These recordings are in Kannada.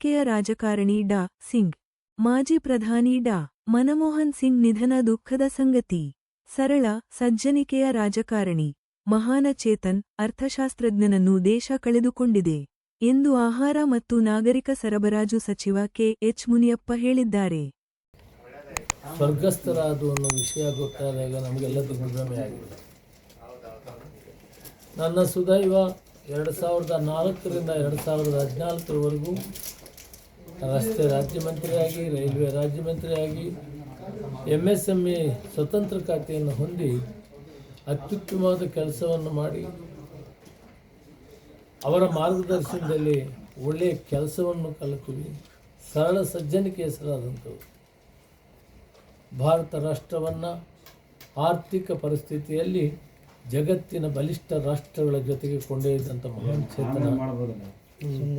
ಸಜ್ಜನಿಕೆಯ ರಾಜಕಾರಣಿ ಡಾ. ಸಿಂಗ್, ಮಾಜಿ ಪ್ರಧಾನಿ ಡಾ. ಮನಮೋಹನ್ ಸಿಂಗ್ ನಿಧನ ದುಃಖದ ಸಂಗತಿ. ಸರಳ, ಸಜ್ಜನಿಕೆಯ ರಾಜಕಾರಣಿ. ಮಹಾನ ಚೇತನ್, ಅರ್ಥಶಾಸ್ತ್ರಜ್ಞನನ್ನು ದೇಶ ಕಳೆದುಕೊಂಡಿದೆ ಎಂದು ಆಹಾರ ಮತ್ತು ನಾಗರಿಕ ಸರಬರಾಜು ಸಚಿವ ಕೆ. ಎಚ್. ಮುನಿಯಪ್ಪ ಹೇಳಿದ್ದಾರೆ. ಸ್ವರ್ಗಸ್ಥರಾದ ಅನ್ನೋ ವಿಷಯ ಗೊತ್ತಾದಾಗ ನಮಗೆಲ್ಲ ದಿಗ್ಭ್ರಮೆ ಆಗಿದೆ. ನನ್ನ ಸುದೈವ ಎರಡು ಸಾವಿರದ ನಾಲ್ಕರಿಂದ ಎರಡು ಸಾವಿರದ ಹದಿನಾಲ್ಕರವರೆಗೂ ರಸ್ತೆ ರಾಜ್ಯ ಮಂತ್ರಿಯಾಗಿ ರೈಲ್ವೆ ರಾಜ್ಯ ಮಂತ್ರಿಯಾಗಿ ಎಂ ಎಸ್ ಎಂ ಇ ಸ್ವತಂತ್ರ ಖಾತೆಯನ್ನು ಹೊಂದಿ ಅತ್ಯುತ್ತಮವಾದ ಕೆಲಸವನ್ನು ಮಾಡಿ ಅವರ ಮಾರ್ಗದರ್ಶನದಲ್ಲಿ ಒಳ್ಳೆಯ ಕೆಲಸವನ್ನು ಕಲಿತೀವಿ ಸರಳ ಸಜ್ಜನಿಕೆ ಹೆಸರಾದಂಥವು ಭಾರತ ರಾಷ್ಟ್ರವನ್ನು ಆರ್ಥಿಕ ಪರಿಸ್ಥಿತಿಯಲ್ಲಿ ಜಗತ್ತಿನ ಬಲಿಷ್ಠ ರಾಷ್ಟ್ರಗಳ ಜೊತೆಗೆ ಕೊಂಡೊಯ್ದಂಥ ಮಹಾನ್ ಚೇತನ.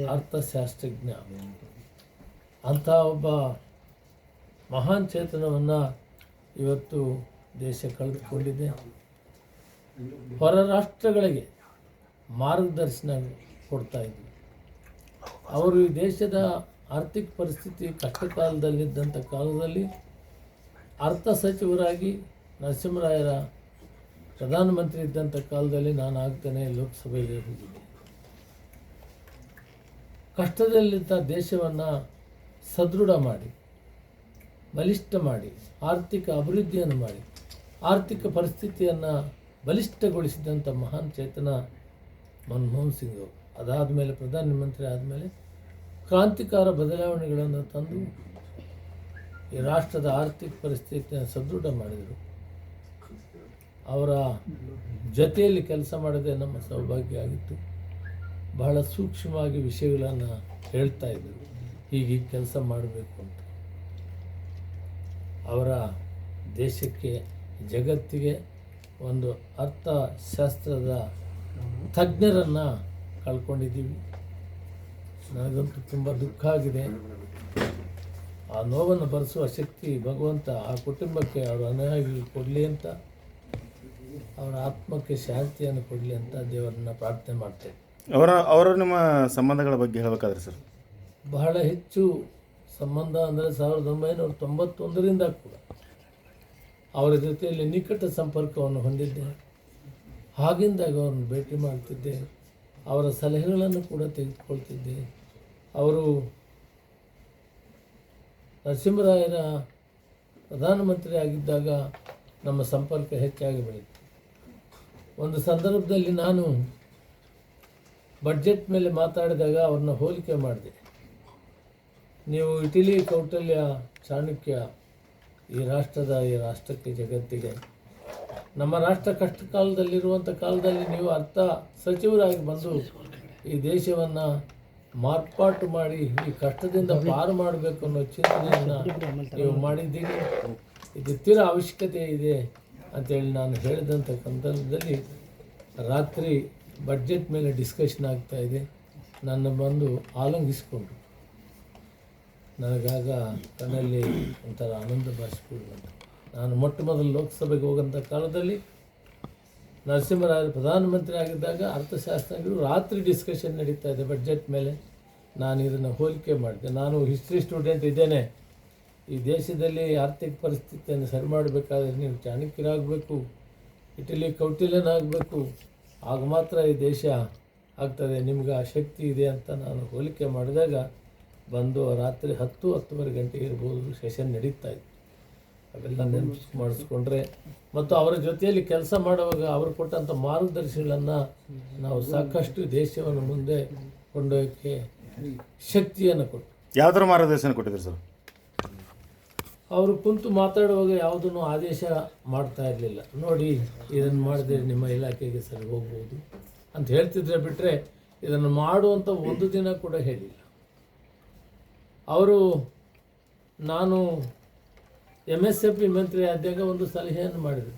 ಅರ್ಥಶಾಸ್ತ್ರಜ್ಞ. ಅಂಥ ಒಬ್ಬ ಮಹಾನ್ ಚೇತನವನ್ನು ಇವತ್ತು ದೇಶ ಕಳೆದುಕೊಂಡಿದೆ. ಹೊರ ರಾಷ್ಟ್ರಗಳಿಗೆ ಮಾರ್ಗದರ್ಶನ ಕೊಡ್ತಾ ಇದ್ದರು ಅವರು ಈ ದೇಶದ ಆರ್ಥಿಕ ಪರಿಸ್ಥಿತಿ ಕಷ್ಟ ಕಾಲದಲ್ಲಿದ್ದಂಥ ಕಾಲದಲ್ಲಿ ಅರ್ಥ ಸಚಿವರಾಗಿ ನರಸಿಂಹರಾಯರ ಪ್ರಧಾನಮಂತ್ರಿ ಇದ್ದಂಥ ಕಾಲದಲ್ಲಿ ನಾನು ಆಗ್ತಾನೆ ಲೋಕಸಭೆಯಲ್ಲಿ ಹೋಗಿದ್ದೆ. ಕಷ್ಟದಲ್ಲಿದ್ದ ದೇಶವನ್ನು ಸದೃಢ ಮಾಡಿ, ಬಲಿಷ್ಠ ಮಾಡಿ, ಆರ್ಥಿಕ ಅಭಿವೃದ್ಧಿಯನ್ನು ಮಾಡಿ, ಆರ್ಥಿಕ ಪರಿಸ್ಥಿತಿಯನ್ನು ಬಲಿಷ್ಠಗೊಳಿಸಿದಂಥ ಮಹಾನ್ ಚೇತನ ಮನಮೋಹನ್ ಸಿಂಗ್ ಅವರು. ಅದಾದಮೇಲೆ ಪ್ರಧಾನಮಂತ್ರಿ ಆದಮೇಲೆ ಕ್ರಾಂತಿಕಾರ ಬದಲಾವಣೆಗಳನ್ನು ತಂದು ಈ ರಾಷ್ಟ್ರದ ಆರ್ಥಿಕ ಪರಿಸ್ಥಿತಿಯನ್ನು ಸದೃಢ ಮಾಡಿದರು. ಅವರ ಜೊತೆಯಲ್ಲಿ ಕೆಲಸ ಮಾಡೋದೇ ನಮ್ಮ ಸೌಭಾಗ್ಯ ಆಗಿತ್ತು. ಬಹಳ ಸೂಕ್ಷ್ಮವಾಗಿ ವಿಷಯಗಳನ್ನು ಹೇಳ್ತಾ ಇದ್ದರು ಹೀಗೆ ಕೆಲಸ ಮಾಡಬೇಕು ಅಂತ. ಅವರ ದೇಶಕ್ಕೆ, ಜಗತ್ತಿಗೆ ಒಂದು ಅರ್ಥಶಾಸ್ತ್ರದ ತಜ್ಞರನ್ನು ಕಳ್ಕೊಂಡಿದ್ದೀವಿ. ನನಗಂತೂ ತುಂಬ ದುಃಖ ಆಗಿದೆ. ಆ ನೋವನ್ನು ಭರಿಸುವ ಶಕ್ತಿ ಭಗವಂತ ಆ ಕುಟುಂಬಕ್ಕೆ ಅವರು ಅನುಯಾಗಿ ಕೊಡಲಿ ಅಂತ, ಅವರ ಆತ್ಮಕ್ಕೆ ಶಾಂತಿಯನ್ನು ಕೊಡಲಿ ಅಂತ ದೇವರನ್ನ ಪ್ರಾರ್ಥನೆ ಮಾಡ್ತೇವೆ ಅವರ ಅವರ ನಿಮ್ಮ ಸಂಬಂಧಗಳ ಬಗ್ಗೆ ಹೇಳಬೇಕಾದ್ರೆ ಸರ್? ಬಹಳ ಹೆಚ್ಚು ಸಂಬಂಧ ಅಂದರೆ ಸಾವಿರದ ಒಂಬೈನೂರ ತೊಂಬತ್ತೊಂದರಿಂದ ಕೂಡ ಅವರ ಜೊತೆಯಲ್ಲಿ ನಿಕಟ ಸಂಪರ್ಕವನ್ನು ಹೊಂದಿದ್ದೆ. ಹಾಗಿಂದಾಗ ಅವರನ್ನು ಭೇಟಿ ಮಾಡ್ತಿದ್ದೆ. ಅವರ ಸಲಹೆಗಳನ್ನು ಕೂಡ ತೆಗೆದುಕೊಳ್ತಿದ್ದೆ. ಅವರು ನರಸಿಂಹರಾಯರ ಪ್ರಧಾನಮಂತ್ರಿ ಆಗಿದ್ದಾಗ ನಮ್ಮ ಸಂಪರ್ಕ ಹೆಚ್ಚಾಗಿ ಬೆಳೀತು ಒಂದು ಸಂದರ್ಭದಲ್ಲಿ ನಾನು ಬಡ್ಜೆಟ್ ಮೇಲೆ ಮಾತಾಡಿದಾಗ ಅವ್ರನ್ನ ಹೋಲಿಕೆ ಮಾಡಿದೆ. ನೀವು ಇಟಲಿ ಕೌಟಲ್ಯ ಚಾಣಕ್ಯ ಈ ರಾಷ್ಟ್ರದ, ಈ ರಾಷ್ಟ್ರಕ್ಕೆ ಜಗತ್ತಿಗೆ. ನಮ್ಮ ರಾಷ್ಟ್ರ ಕಷ್ಟ ಕಾಲದಲ್ಲಿರುವಂಥ ಕಾಲದಲ್ಲಿ ನೀವು ಅರ್ಥ ಸಚಿವರಾಗಿ ಬಂದು ಈ ದೇಶವನ್ನು ಮಾರ್ಪಾಟು ಮಾಡಿ, ಈ ಕಷ್ಟದಿಂದ ಪಾರು ಮಾಡಬೇಕು ಅನ್ನೋ ಚಿಂತನೆಯನ್ನು ನೀವು ಮಾಡಿದ್ದೀರಿ. ಇದು ತೀರ ಅವಶ್ಯಕತೆ ಇದೆ ಅಂತೇಳಿ ನಾನು ಹೇಳಿದಂಥ ಸಂದರ್ಭದಲ್ಲಿ ರಾತ್ರಿ ಬಡ್ಜೆಟ್ ಮೇಲೆ ಡಿಸ್ಕಷನ್ ಆಗ್ತಾ ಇದೆ. ನನ್ನ ಬಂದು ಆಲಂಗಿಸಿಕೊಂಡ್ರು ನನಗಾಗ ತನ್ನಲ್ಲಿ ಒಂಥರ ಆನಂದ ಭಾಷೆಗಳು ನಾನು ಮೊಟ್ಟ ಮೊದಲು ಲೋಕಸಭೆಗೆ ಹೋಗೋಂಥ ಕಾಲದಲ್ಲಿ ನರಸಿಂಹರಾಜ ಪ್ರಧಾನಮಂತ್ರಿ ಆಗಿದ್ದಾಗ ಅರ್ಥಶಾಸ್ತ್ರಗಳು ರಾತ್ರಿ ಡಿಸ್ಕಷನ್ ನಡೀತಾ ಇದೆ ಬಜೆಟ್ ಮೇಲೆ. ನಾನು ಇದನ್ನು ಹೋಲಿಕೆ ಮಾಡಿದೆ. ನಾನು ಹಿಸ್ಟ್ರಿ ಸ್ಟೂಡೆಂಟ್ ಇದ್ದೇನೆ. ಈ ದೇಶದಲ್ಲಿ ಆರ್ಥಿಕ ಪರಿಸ್ಥಿತಿಯನ್ನು ಸರಿ ಮಾಡಬೇಕಾದ್ರೆ ನೀವು ಚಾಣಕ್ಯರಾಗಬೇಕು ಇಟಲಿ ಕೌಟಿಲ್ಯನಾಗಬೇಕು, ಆಗ ಮಾತ್ರ ಈ ದೇಶ ಆಗ್ತದೆ, ನಿಮ್ಗೆ ಆ ಶಕ್ತಿ ಇದೆ ಅಂತ ನಾನು ಹೋಲಿಕೆ ಮಾಡಿದಾಗ ಬಂದು ರಾತ್ರಿ ಹತ್ತು ಹತ್ತುವರೆ ಗಂಟೆಗೆ ಇರ್ಬೋದು ಸೆಷನ್ ನಡೀತಾ ಇತ್ತು. ಅವೆಲ್ಲ ನೆನಪು ಮಾಡಿಸ್ಕೊಂಡ್ರೆ ಮತ್ತು ಅವರ ಜೊತೆಯಲ್ಲಿ ಕೆಲಸ ಮಾಡುವಾಗ ಅವರು ಕೊಟ್ಟಂಥ ಮಾರ್ಗದರ್ಶಿಗಳನ್ನು ನಾವು ಸಾಕಷ್ಟು ದೇಶವನ್ನು ಮುಂದೆ ಕೊಂಡೊಯ್ಯೋಕ್ಕೆ ಶಕ್ತಿಯನ್ನು ಕೊಟ್ಟು. ಯಾವ ಥರ ಮಾರ್ಗದರ್ಶನ ಕೊಟ್ಟಿದ್ರು ಸರ್? ಅವರು ಕುಂತು ಮಾತಾಡುವಾಗ ಯಾವುದನ್ನು ಆದೇಶ ಮಾಡ್ತಾ ಇರಲಿಲ್ಲ. ನೋಡಿ ಇದನ್ನು ಮಾಡಿದ್ರೆ ನಿಮ್ಮ ಇಲಾಖೆಗೆ ಸರಿ ಹೋಗ್ಬೋದು ಅಂತ ಹೇಳ್ತಿದ್ರೆ ಬಿಟ್ಟರೆ ಇದನ್ನು ಮಾಡುವಂಥ ಒಂದು ದಿನ ಕೂಡ ಹೇಳಿಲ್ಲ. ಅವರು ನಾನು ಎಂ ಎಸ್ ಎಫ್ ಪಿ ಮಂತ್ರಿ ಆದಾಗ ಒಂದು ಸಲಹೆಯನ್ನು ಮಾಡಿದರು.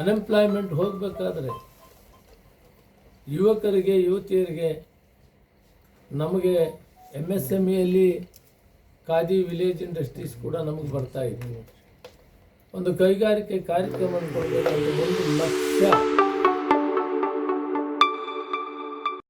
ಅನ್ಎಂಪ್ಲಾಯ್ಮೆಂಟ್ ಹೋಗಬೇಕಾದ್ರೆ ಯುವಕರಿಗೆ, ಯುವತಿಯರಿಗೆ ನಮಗೆ ಎಂ ಎಸ್ ಎಂ ಇಯಲ್ಲಿ ಖಾದಿ ವಿಲೇಜ್ ಇಂಡಸ್ಟ್ರೀಸ್ ಕೂಡ ನಮಗೆ ಬರ್ತಾ ಇತ್ತು. ಒಂದು ಕೈಗಾರಿಕೆ ಕಾರ್ಯಕ್ರಮ ಒಂದು ಲಕ್ಷ